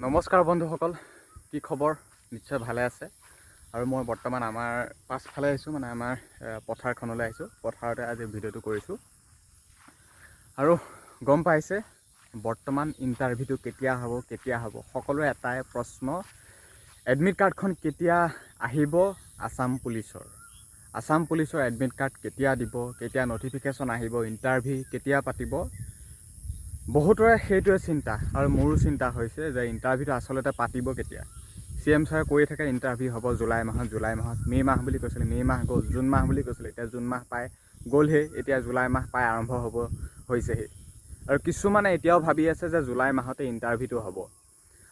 নমস্কাৰ বন্ধুসকল কি খবৰ? নিশ্চয় ভালে আছে। আৰু মই বৰ্তমান আমাৰ পাছফালে আহিছোঁ মানে আমাৰ পথাৰখনলৈ আহিছোঁ। পথাৰতে আজি ভিডিঅ'টো কৰিছোঁ। আৰু গম পাইছে বৰ্তমান ইণ্টাৰভিউটো কেতিয়া হ'ব কেতিয়া হ'ব? সকলোৰে এটাই প্ৰশ্ন এডমিট কাৰ্ডখন কেতিয়া আহিব? আছাম পুলিচৰ। আছাম পুলিচৰ এডমিট কাৰ্ড কেতিয়া দিব? কেতিয়া নটিফিকেশ্যন আহিব? ইণ্টাৰভিউ কেতিয়া পাতিব? বহুতৰে সেইটোৱে চিন্তা আৰু মোৰো চিন্তা হৈছে যে ইণ্টাৰভিউটো আচলতে পাতিব কেতিয়া? চি এম ছাৰে কৈ থাকে ইণ্টাৰভিউ হ'ব জুলাই মাহত জুলাই মাহত মে' মাহ বুলি কৈছিলে মে' মাহ গ'ল জুন মাহ বুলি কৈছিলে এতিয়া জুন মাহ পাই গ'লহে এতিয়া জুলাই মাহ পাই আৰম্ভ হ'ব হৈছেহি। আৰু কিছুমানে এতিয়াও ভাবি আছে যে জুলাই মাহতে ইণ্টাৰভিউটো হ'ব।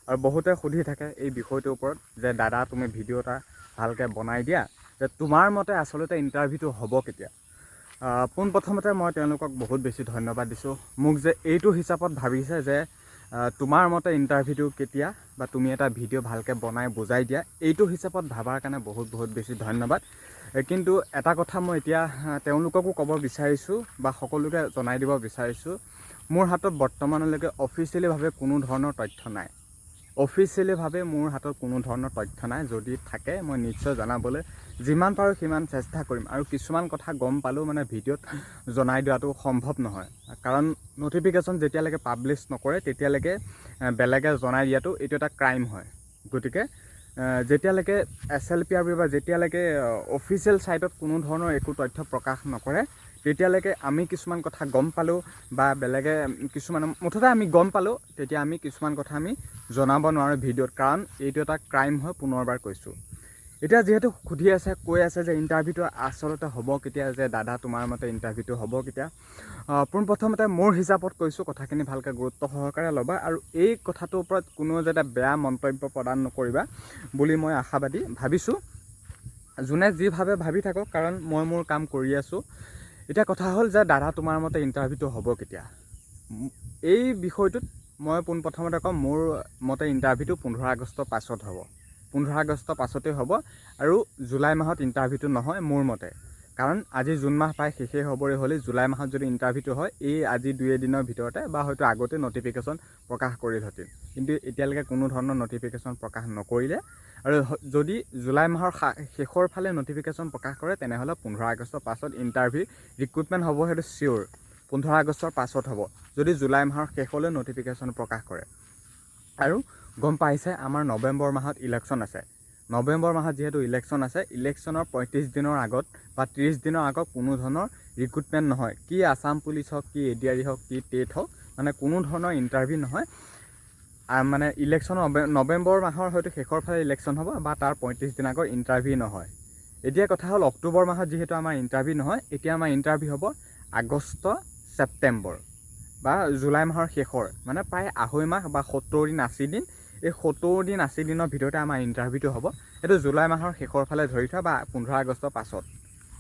আৰু বহুতে সুধি থাকে এই বিষয়টোৰ ওপৰত যে দাদা তুমি ভিডিঅ' এটা ভালকৈ বনাই দিয়া যে তোমাৰ মতে আচলতে ইণ্টাৰভিউটো হ'ব কেতিয়া? পোনপ্ৰথমতে মই তেওঁলোকক বহুত বেছি ধন্যবাদ দিছোঁ। মোক যে এইটো হিচাপত ভাবিছে যে তোমাৰ মতে ইণ্টাৰভিউটো কেতিয়া বা তুমি এটা ভিডিঅ' ভালকৈ বনাই বুজাই দিয়া এইটো হিচাপত ভাবাৰ কাৰণে বহুত বহুত বেছি ধন্যবাদ। কিন্তু এটা কথা মই এতিয়া তেওঁলোককো ক'ব বিচাৰিছোঁ বা সকলোকে জনাই দিব বিচাৰিছোঁ মোৰ হাতত বৰ্তমানলৈকে অফিচিয়েলিভাৱে কোনো ধৰণৰ তথ্য নাই। অফিচিয়েলিভাৱে মোৰ হাতত কোনো ধৰণৰ তথ্য নাই যদি থাকে মই নিশ্চয় জনাবলৈ যিমান পাৰোঁ সিমান চেষ্টা কৰিম। আৰু কিছুমান কথা গম পালেও মানে ভিডিঅ'ত জনাই দিয়াটো সম্ভৱ নহয়। কাৰণ নটিফিকেশ্যন যেতিয়ালৈকে পাব্লিছ নকৰে তেতিয়ালৈকে বেলেগে জনাই দিয়াটো এইটো এটা ক্ৰাইম হয়। গতিকে যেতিয়ালৈকে S L P R B বা যেতিয়ালৈকে অফিচিয়েল ছাইটত কোনো ধৰণৰ একো তথ্য প্ৰকাশ নকৰে তেতিয়ালৈকে আমি কিছুমান কথা গম পালেও বা বেলেগে কিছুমান মুঠতে আমি গম পালেও তেতিয়া আমি কিছুমান কথা আমি জনাব নোৱাৰোঁ ভিডিঅ'ত কাৰণ এইটো এটা ক্ৰাইম হয় পুনৰবাৰ কৈছোঁ। এতিয়া যিহেতু সুধি আছে কৈ আছে যে ইণ্টাৰভিউটো আচলতে হ'ব কেতিয়া যে দাদা তোমাৰ মতে ইণ্টাৰভিউটো হ'ব কেতিয়া পোনপ্ৰথমতে মোৰ হিচাপত কৈছোঁ কথাখিনি ভালকৈ গুৰুত্ব সহকাৰে ল'বা আৰু এই কথাটোৰ ওপৰত কোনো যাতে বেয়া মন্তব্য প্ৰদান নকৰিবা বুলি মই আশাবাদী ভাবিছোঁ। যোনে যি ভাবে ভাবি থাকক কাৰণ মই মোৰ কাম কৰি আছোঁ। এতিয়া কথা হ'ল যে দাদা তোমাৰ মতে ইণ্টাৰভিউটো হ'ব কেতিয়া? এই বিষয়টোত মই পোনপ্ৰথমতে ক'ম মোৰ মতে ইণ্টাৰভিউটো পোন্ধৰ আগষ্টৰ পাছত হ'ব। পোন্ধৰ আগষ্টৰ পাছতেই হ'ব আৰু জুলাই মাহত ইণ্টাৰভিউটো নহয় মোৰ মতে। কাৰণ আজি জুন মাহ প্ৰায় শেষেই হ'বৰে হ'লে জুলাই মাহত যদি ইণ্টাৰভিউটো হয় এই আজি দুই এদিনৰ ভিতৰতে বা হয়তো আগতে নটিফিকেশ্যন প্ৰকাশ কৰিলহেঁতেন কিন্তু এতিয়ালৈকে কোনো ধৰণৰ নটিফিকেশ্যন প্ৰকাশ নকৰিলে। আৰু যদি জুলাই মাহৰ শেষৰ ফালে নটিফিকেশ্যন প্ৰকাশ কৰে তেনেহ'লে পোন্ধৰ আগষ্টৰ পাছত ইণ্টাৰভিউ ৰিক্ৰুটমেণ্ট হ'ব সেইটো চিয়'ৰ পোন্ধৰ আগষ্টৰ পাছত হ'ব যদি জুলাই মাহৰ শেষলৈ নটিফিকেশ্যন প্ৰকাশ কৰে। আৰু গম পাইছে আমাৰ নৱেম্বৰ মাহত ইলেকশ্যন আছে। নৱেম্বৰ মাহত যিহেতু ইলেকশ্যন আছে ইলেকশ্যনৰ পঁয়ত্ৰিছ দিনৰ আগত বা ত্ৰিছ দিনৰ আগত কোনো ধৰণৰ ৰিক্ৰুটমেণ্ট নহয়। কি আছাম পুলিচ হওক কি এ ডি আৰ ই হওক কি টেট হওক মানে কোনো ধৰণৰ ইণ্টাৰভিউ নহয়। মানে ইলেকশ্যন নৱে- নৱেম্বৰ মাহৰ হয়তো শেষৰ ফালে ইলেকশ্যন হ'ব বা তাৰ পঁয়ত্ৰিছ দিন আগত ইণ্টাৰভিউ নহয়। এতিয়া কথা হ'ল অক্টোবৰ মাহত যিহেতু আমাৰ ইণ্টাৰভিউ নহয় এতিয়া আমাৰ ইণ্টাৰভিউ হ'ব আগষ্ট ছেপ্টেম্বৰ বা জুলাই মাহৰ শেষৰ মানে প্ৰায় আঢ়ৈ মাহ বা সত্তৰ দিন আশী দিন এই সত্তৰ দিন আশী দিনৰ ভিতৰতে আমাৰ ইণ্টাৰভিউটো হ'ব। এইটো জুলাই মাহৰ শেষৰ ফালে ধৰি থোৱা বা পোন্ধৰ আগষ্টৰ পাছত।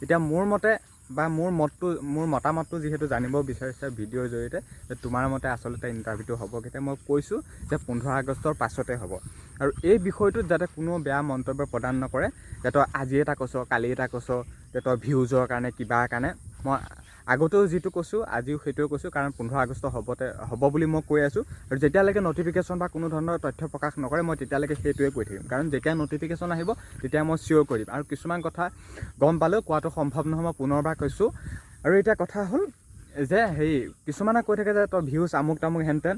এতিয়া মোৰ মতে বা মোৰ মতটো মোৰ মতামতটো যিহেতু জানিব বিচাৰিছে ভিডিঅ'ৰ জৰিয়তে যে তোমাৰ মতে আচলতে ইণ্টাৰভিউটো হ'ব কেতিয়া। মই কৈছোঁ যে পোন্ধৰ আগষ্টৰ পাছতে হ'ব। আৰু এই বিষয়টোত যাতে কোনো বেয়া মন্তব্য প্ৰদান নকৰে যে তই আজি এটা কৈছ কালি এটা কৈছ যে তই ভিউজৰ কাৰণে কিবাৰ কাৰণে মই আগতেও যিটো কৈছোঁ আজিও সেইটোৱে কৈছোঁ কাৰণ পোন্ধৰ আগষ্ট হ'বতে হ'ব বুলি মই কৈ আছোঁ। আৰু যেতিয়ালৈকে নটিফিকেশ্যন বা কোনো ধৰণৰ তথ্য প্ৰকাশ নকৰে মই তেতিয়ালৈকে সেইটোৱে কৈ থাকিম। কাৰণ যেতিয়া নটিফিকেশ্যন আহিব তেতিয়া মই চিয়'ৰ কৰিম আৰু কিছুমান কথা গম পালেও কোৱাটো সম্ভৱ নহয় মই পুনৰবাৰ কৈছোঁ। আৰু এতিয়া কথা হ'ল যে হেৰি কিছুমানে কৈ থাকে যে তই ভিউজ আমুক তামুক হেন তেন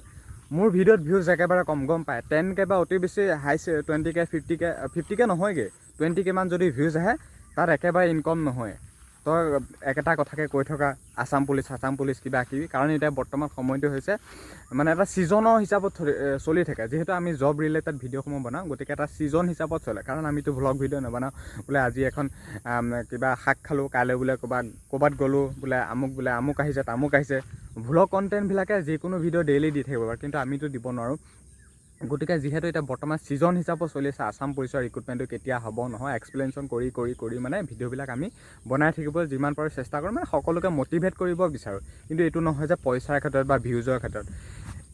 মোৰ ভিডিঅ'ত ভিউজ একেবাৰে কম গম পায়। টেন কে বা অতি বেছি হাইছে twenty K fifty K fifty K নহয়গৈ। টুৱেণ্টি কে মান যদি ভিউজ আহে তাত একেবাৰে ইনকম নহয়। তই একেটা কথাকে কৈ থকা আছাম পুলিচ আছাম পুলিচ কিবা কিবি কাৰণ এতিয়া বৰ্তমান সময়টো হৈছে মানে এটা ছিজনৰ হিচাপত চলি- থাকে। যিহেতু আমি জব ৰিলেটেড ভিডিঅ'সমূহ বনাওঁ গতিকে এটা ছিজন হিচাপত চলে। কাৰণ আমিতো ভ্লগ ভিডিঅ' নবনাওঁ। বোলে আজি এখন কিবা শাক খালোঁ কাইলৈ বোলে ক'ৰবাত ক'ৰবাত গ'লোঁ বোলে আমুক বোলে আমুক আহিছে তামুক আহিছে। ভ্লগ কণ্টেণ্টবিলাকে যিকোনো ভিডিঅ' ডেইলি দি থাকিব পাৰে কিন্তু আমিতো দিব নোৱাৰোঁ। গতিকে যিহেতু এতিয়া বৰ্তমান ছিজন হিচাপত চলি আছে আছাম পুলিচৰ ৰিক্ৰুটমেণ্টটো কেতিয়া হ'ব নহয় এক্সপ্লেনেশ্যন কৰি কৰি কৰি মানে ভিডিঅ'বিলাক আমি বনাই থাকিবলৈ যিমান পাৰোঁ চেষ্টা কৰোঁ মানে সকলোকে মটিভেট কৰিব বিচাৰোঁ। কিন্তু এইটো নহয় যে পইচাৰ ক্ষেত্ৰত বা ভিউজৰ ক্ষেত্ৰত।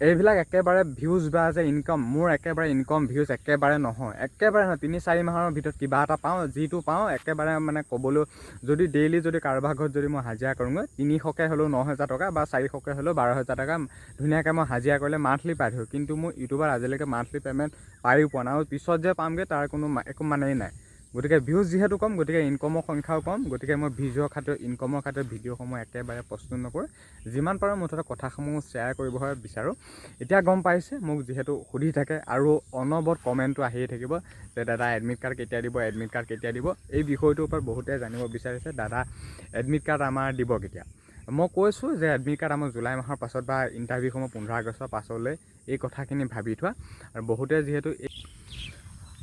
এইবিলাক একেবাৰে ভিউজ বা যে ইনকাম মোৰ একেবাৰে ইনকাম ভিউজ একেবাৰে নহয়। একেবাৰে নহয় তিনি চাৰি মাহৰ ভিতৰত কিবা এটা পাওঁ যিটো পাওঁ একেবাৰে মানে ক'বলৈ যদি ডেইলি যদি কাৰোবাৰ ঘৰত যদি মই হাজিৰা কৰোঁগৈ তিনিশকৈ হ'লেও ন হেজাৰ টকা বা চাৰিশকৈ হ'লেও বাৰ হেজাৰ টকা ধুনীয়াকৈ মই হাজিৰা কৰিলে মান্থলি পাই থাকোঁ। কিন্তু মোৰ ইউটিউবাৰ আজিলৈকে মান্থলি পে'মেণ্ট পায়ো পোৱা নাই। আৰু পিছত যে পামগৈ তাৰ কোনো একো মানেই নাই। গতিকে ভিউজ যিহেতু কম, গতিকে ইনকমৰ সংখ্যাও কম, গতিকে মই ভিডিঅ'ৰ খাতিৰত ইনকমৰ খাতিৰত ভিডিঅ'সমূহ একেবাৰে প্ৰস্তুত নকৰোঁ। যিমান পাৰোঁ মুঠতে কথাসমূহ শ্বেয়াৰ কৰিবহে বিচাৰোঁ। এতিয়া গম পাইছে, মোক যিহেতু সুধি থাকে আৰু অনবৰত কমেণ্টটো আহিয়ে থাকিব যে, দাদা এডমিট কাৰ্ড কেতিয়া দিব এডমিট কাৰ্ড কেতিয়া দিব? এই বিষয়টোৰ ওপৰত বহুতে জানিব বিচাৰিছে, দাদা এডমিট কাৰ্ড আমাৰ দিব কেতিয়া? মই কৈছোঁ যে এডমিট কাৰ্ড আমাৰ জুলাই মাহৰ পাছত বা ইণ্টাৰভিউসমূহ পোন্ধৰ আগষ্টৰ পাছলৈ, এই কথাখিনি ভাবি থোৱা। আৰু বহুতে যিহেতু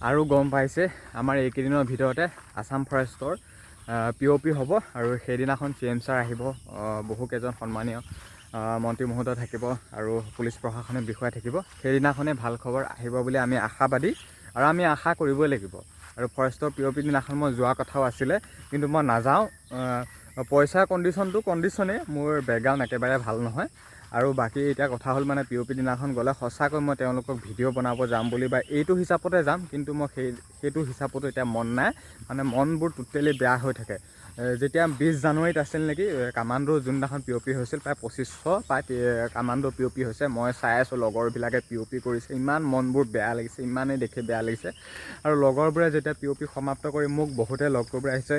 আৰু গম পাইছে আমাৰ এইকেইদিনৰ ভিতৰতে আছাম ফৰেষ্টৰ পি অ' পি হ'ব আৰু সেইদিনাখন চি এম ছাৰ আহিব আহ, বহুকেইজন সন্মানীয় মন্ত্ৰী মহোদয় থাকিব আৰু পুলিচ প্ৰশাসনিক বিষয়া থাকিব। সেইদিনাখনেই ভাল খবৰ আহিব বুলি আমি আশাবাদী আৰু আমি আশা কৰিবই লাগিব। আৰু ফৰেষ্টৰ পি অ' পি দিনাখন মই যোৱা কথাও আছিলে কিন্তু মই নাযাওঁ পইচাৰ কণ্ডিশ্যনটো কণ্ডিশ্যনেই মোৰ বেকগ্ৰাউণ্ড একেবাৰে ভাল নহয়। আৰু বাকী এতিয়া কথা হ'ল মানে পি অ' পি দিনাখন গ'লে সঁচাকৈ মই তেওঁলোকক ভিডিঅ' বনাব যাম বুলি বা এইটো হিচাপতে যাম, কিন্তু মই সেই, সেইটো হিচাপতো এতিয়া মন নাই। মানে মনবোৰ টোটেলি বেয়া হৈ থাকে। যেতিয়া বিছ জানুৱাৰীত আছিল নেকি কামাণ্ডো যোনদিনাখন পি অ' পি হৈছিল, প্ৰায় পঁচিছশ প্ৰায় কামাণ্ডো পি অ' পি হৈছে, মই চাই আছোঁ, লগৰবিলাকে পি অ' পি কৰিছে, ইমান মনবোৰ বেয়া লাগিছে, ইমানেই দেখি বেয়া লাগিছে। আৰু লগৰবোৰে যেতিয়া পি অ' পি সমাপ্ত কৰি মোক বহুতে লগ কৰিবলৈ আহিছে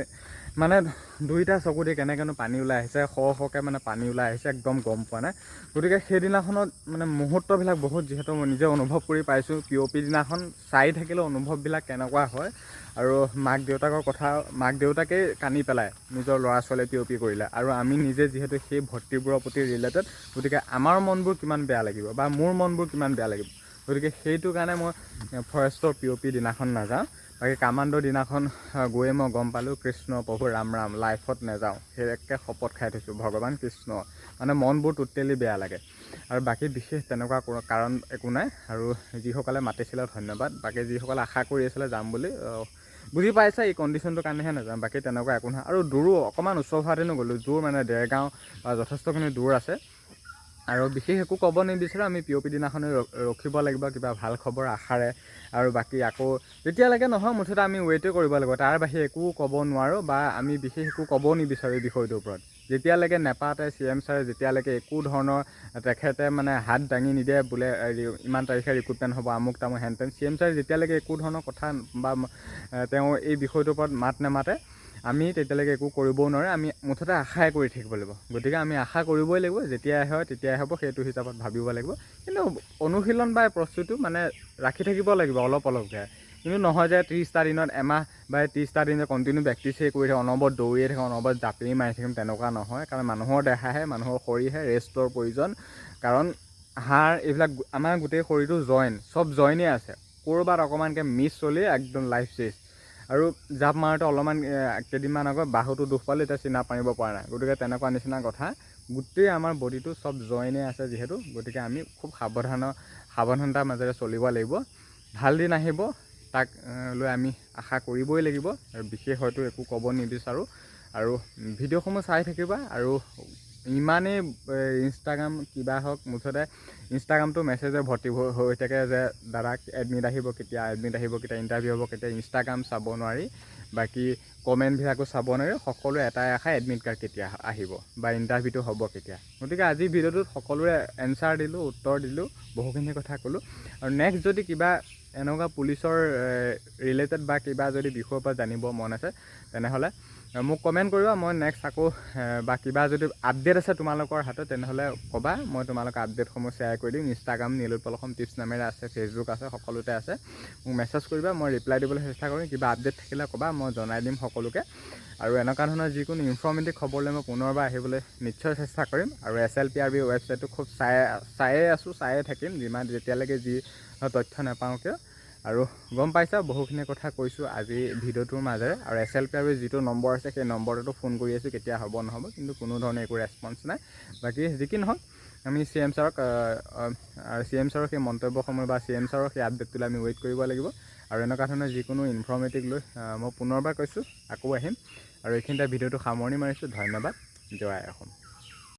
মানে দুইটা চকু দি কেনেকৈনো পানী ওলাই আহিছে শ শকৈ মানে পানী ওলাই আহিছে একদম গম পোৱা নাই। গতিকে সেইদিনাখনত মানে মুহূৰ্তবিলাক বহুত যিহেতু মই নিজে অনুভৱ কৰি পাইছোঁ পি অ' পি দিনাখন চাই থাকিলে অনুভৱবিলাক কেনেকুৱা হয়। আৰু মাক দেউতাকৰ কথা মাক দেউতাকেই কান্দি পেলায় নিজৰ ল'ৰা ছোৱালীয়ে পি অ' পি কৰিলে। আৰু আমি নিজে যিহেতু সেই ভৰ্তিবোৰৰ প্ৰতি ৰিলেটেড গতিকে আমাৰ মনবোৰ কিমান বেয়া লাগিব বা মোৰ মনবোৰ কিমান বেয়া লাগিব। গতিকে সেইটো কাৰণে মই ফৰেষ্টৰ পি অ' পি দিনাখন নাযাওঁ। বাকী কামাণ্ডৰ দিনাখন গৈয়ে মই গম পালোঁ কৃষ্ণ প্ৰভু ৰাম ৰাম লাইফত নাযাওঁ। সেইয়াকে শপত খাই থৈছোঁ। ভগৱান কৃষ্ণ। মানে মনবোৰ টোটেলি বেয়া লাগে। আৰু বাকী বিশেষ তেনেকুৱা কাৰণ একো নাই। আৰু যিসকলে মাতিছিলে ধন্যবাদ। বাকী যিসকলে আশা কৰি আছিলে যাম বুলি বুজি পাইছে এই কণ্ডিশ্যনটোৰ কাৰণেহে নাযাম। বাকী তেনেকুৱা একো নহয়। আৰু দূৰো অকণমান ওচৰ হোৱাহেঁতেনো গ'লোঁ। দূৰ মানে দেৰগাঁও বা যথেষ্টখিনি দূৰ আছে। আৰু বিশেষ একো ক'ব নিবিচাৰোঁ আমি পি অ' পি দিনাখনে ৰখিব লাগিব কিবা ভাল খবৰ আশাৰে আৰু বাকী আকৌ যেতিয়ালৈকে নহয় মুঠতে আমি ৱেইটে কৰিব লাগিব। তাৰ বাহিৰে একো ক'ব নোৱাৰোঁ বা আমি বিশেষ একো ক'বও নিবিচাৰোঁ এই বিষয়টোৰ ওপৰত। যেতিয়ালৈকে নেপাতে চি এম ছাৰে যেতিয়ালৈকে একো ধৰণৰ তেখেতে মানে হাত দাঙি নিদিয়ে বোলে ইমান তাৰিখে ৰিক্ৰুটমেণ্ট হ'ব আমুক তামুক হেন তেন চি এম ছাৰে যেতিয়ালৈকে একো ধৰণৰ কথা বা তেওঁ এই বিষয়টোৰ ওপৰত মাত নেমাতে আমি তেতিয়ালৈকে একো কৰিবও নোৱাৰে আমি মুঠতে আশাই কৰি থাকিব লাগিব। গতিকে আমি আশা কৰিবই লাগিব যেতিয়াই হয় তেতিয়াই হ'ব সেইটো হিচাপত ভাবিব লাগিব। কিন্তু অনুশীলন বা প্ৰস্তুতিটো মানে ৰাখি থাকিব লাগিব অলপ অলপকৈ। কিন্তু নহয় যে ত্ৰিছটা দিনত এমাহ বা ত্ৰিছটা দিন যে কণ্টিনিউ প্ৰেক্টিছেই কৰি থাকোঁ অনবৰত দৌৰিয়ে থাকোঁ অনবৰত জাপি মাৰি থাকিম তেনেকুৱা নহয়। কাৰণ মানুহৰ দেহাহে মানুহৰ শৰীৰহে ৰেষ্টৰ প্ৰয়োজন। কাৰণ হাড় এইবিলাক আমাৰ গোটেই শৰীৰটো জইন চব জইনেই আছে। ক'ৰবাত অকণমানকৈ মিছ চলি একদম লাইফ চেছ আৰু জাপ মাৰোঁতে অলপমান কেইদিনমান আগত বাহুটো দুখ পালোঁ এতিয়া চিনা পাৰিব পৰা নাই। গতিকে তেনেকুৱা নিচিনা কথা। গোটেই আমাৰ বডিটো চব জইনে আছে যিহেতু গতিকে আমি খুব সাৱধান সাৱধানতাৰ মাজেৰে চলিব লাগিব। ভাল দিন আহিব তাক লৈ আমি আশা কৰিবই লাগিব। আৰু বিশেষ হয়তো একো ক'ব নিবিচাৰোঁ। আৰু ভিডিঅ'সমূহ চাই থাকিবা আৰু ইমানেই ইনষ্টাগ্ৰাম কিবা হওক মুঠতে ইনষ্টাগ্ৰামটো মেছেজে ভৰ্তি হৈ থাকে যে দাদাক এডমিট আহিব কেতিয়া এডমিট আহিব কেতিয়া ইণ্টাৰভিউ হ'ব কেতিয়া ইনষ্টাগ্ৰাম চাব নোৱাৰি বাকী কমেণ্টবিলাকো চাব নোৱাৰি সকলোৰে এটাই আশা এডমিট কাৰ্ড কেতিয়া আহিব বা ইণ্টাৰভিউটো হ'ব কেতিয়া? গতিকে আজিৰ ভিডিঅ'টোত সকলোৰে এনচাৰ দিলোঁ উত্তৰ দিলোঁ বহুখিনি কথা ক'লোঁ। আৰু নেক্সট যদি কিবা এনেকুৱা পুলিচৰ ৰিলেটেড বা কিবা যদি বিষয়ৰ পৰা জানিব মন আছে তেনেহ'লে মোক কমেণ্ট কৰিবা মই নেক্সট আকৌ বা কিবা যদি আপডেট আছে তোমালোকৰ হাতত তেনেহ'লে ক'বা মই তোমালোকৰ আপডেটসমূহ শ্বেয়াৰ কৰি দিম। ইনষ্টাগ্ৰাম নীলোৎপল অসম টিপছ নামেৰে আছে ফেচবুক আছে সকলোতে আছে। মোক মেছেজ কৰিবা মই ৰিপ্লাই দিবলৈ চেষ্টা কৰিম। কিবা আপডেট থাকিলে ক'বা মই জনাই দিম সকলোকে। আৰু এনেকুৱা ধৰণৰ যিকোনো ইনফৰ্মেটিভ খবৰলৈ মই পুনৰবাৰ আহিবলৈ নিশ্চয় চেষ্টা কৰিম। আৰু S L P R B ৱেবছাইটটো খুব চাই চায়ে আছোঁ চায়ে থাকিম। যিমান যেতিয়ালৈকে যি তথ্য নাপাওঁ কিয়। আৰু গম পাইছা বহুখিনি কথা কৈছোঁ আজি ভিডিঅ'টোৰ মাজেৰে। আৰু এছ এল পি আৰ যিটো নম্বৰ আছে সেই নম্বৰটোতো ফোন কৰি আছোঁ কেতিয়া হ'ব নহ'ব কিন্তু কোনো ধৰণৰ একো ৰেচপঞ্চ নাই। বাকী যি কি নহওক আমি চি এম ছাৰক চি এম ছাৰৰ সেই মন্তব্যসমূহ বা চি এম ছাৰৰ সেই আপডেটটোলৈ আমি ৱেইট কৰিব লাগিব। আৰু এনেকুৱা ধৰণৰ যিকোনো ইনফৰ্মেটিভ লৈ মই পুনৰবাৰ কৈছোঁ আকৌ আহিম। আৰু এইখিনিতে ভিডিঅ'টো সামৰণি মাৰিছোঁ ধন্যবাদ জয় অসম।